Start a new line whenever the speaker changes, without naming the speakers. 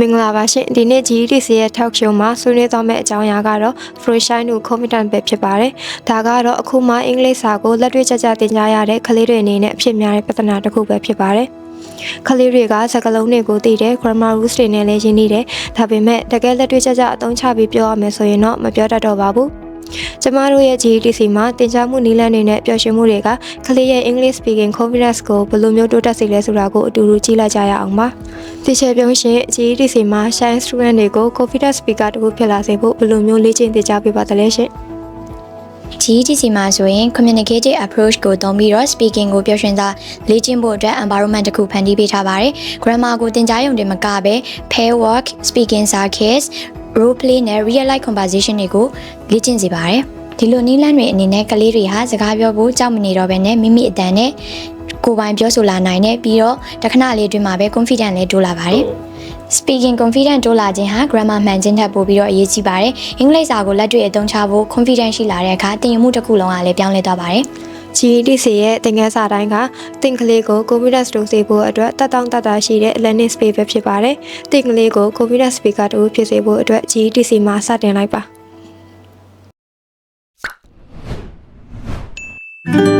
မင်္ဂလာပါရှင်ဒီနေ့ GEDC ရဲ့ talk show မှာဆွေးနွေးသွားမယ့်အကြောင်းအရာကတော့ Flushine ကို confident ပဲဖြစ်ပါတယ်။ဒါကတော့အခုမှအင်္ဂလိပ်စာကိုလက်တွေ့ကျကျသင်ကြားရတဲ့ကလေးတွေအနေနဲ့အဖြစ်များတဲ့ပြဿနာတစ်ခုပဲဖြစ်ပါတယ်။ကလေးတွေကစကားလုံးတွေကိုသိတယ် grammar rules တွေနဲ့လည်းရင်းနှီးတယ်။ဒါပေမဲ့တကယ်လက်တွေ့ကျကျအသုံးချပြီးပြောရမယ်ဆိုရင်တော့မပြောတတ်တော့ပါဘူး။ကျမတို့ရဲ့ GEDC မှာတင် जा မှုနည်းလမ်းတွေနဲ့ပျော်ရွှင်မှုတွေကကလေးရဲ့ English speaking confidence ကိုဘယ်လိုမျိုးတိုးတက်စေလဲဆိုတာကိုအတူတူကြည့်လိုက်ကြရအောင်ပါ။ ဒီချေပြုံးရှင် GEDC မှာ Shine Student တွေကို confidence speaker တခုဖြစ်လာစေဖို့ဘယ်လိုမျိုးလေ့ကျင့်သင်ကြားပေးပါသလဲရှင်။
GETC မှာဆိုရင် communicative approach ကိုသုံးပြီးတော့ speaking ကိုပြောရှင်သာလေ့ကျင့်ဖို့အတွက် environment တစ်ခုဖန်တီးပေးထားပါတယ်။ grammar ကိုသင်ကြားရုံတင်မကဘဲ pair work, speaking circuits, role play နဲ့ real life conversation တွေကိုလေ့ကျင့်စေပါတယ်။ဒီလိုနည်းလမ်းတွေအနေနဲ့ကလေးတွေဟာစကားပြောဖို့ကြောက်မနေတော့ဘဲနဲ့မိမိအတန်နဲ့ ကိုယ်ပိုင်ပြောဆိုလာနိုင်တယ်ပြီးတော့တခဏလေးအတွင်းမှာပဲ confident လေးတိုးလာပါတယ်။ speaking confident တိုးလာခြင်းဟာ grammar မှန်ခြင်းထက်ပိုပြီးတော့အရေးကြီးပါတယ်။အင်္ဂလိပ်စာကိုလက်တွေ့အသုံးချဖို့ confident ရှိလာတဲ့အခါသင်ယူမှုတစ်ခုလုံးကလည်းပြောင်းလဲသွားပါတယ်။
GEDC ရဲ့သင်ခန်းစာတိုင်းကသင်ကလေးကို confidence တိုးစေဖို့အတွက်တက်တောင့်တတရှိတဲ့ learning space ပဲဖြစ်ပါတယ်။သင်ကလေးကို confidence speaker တူဖြစ်စေဖို့အတွက် GEDC မှာစတင်လိုက်ပါ။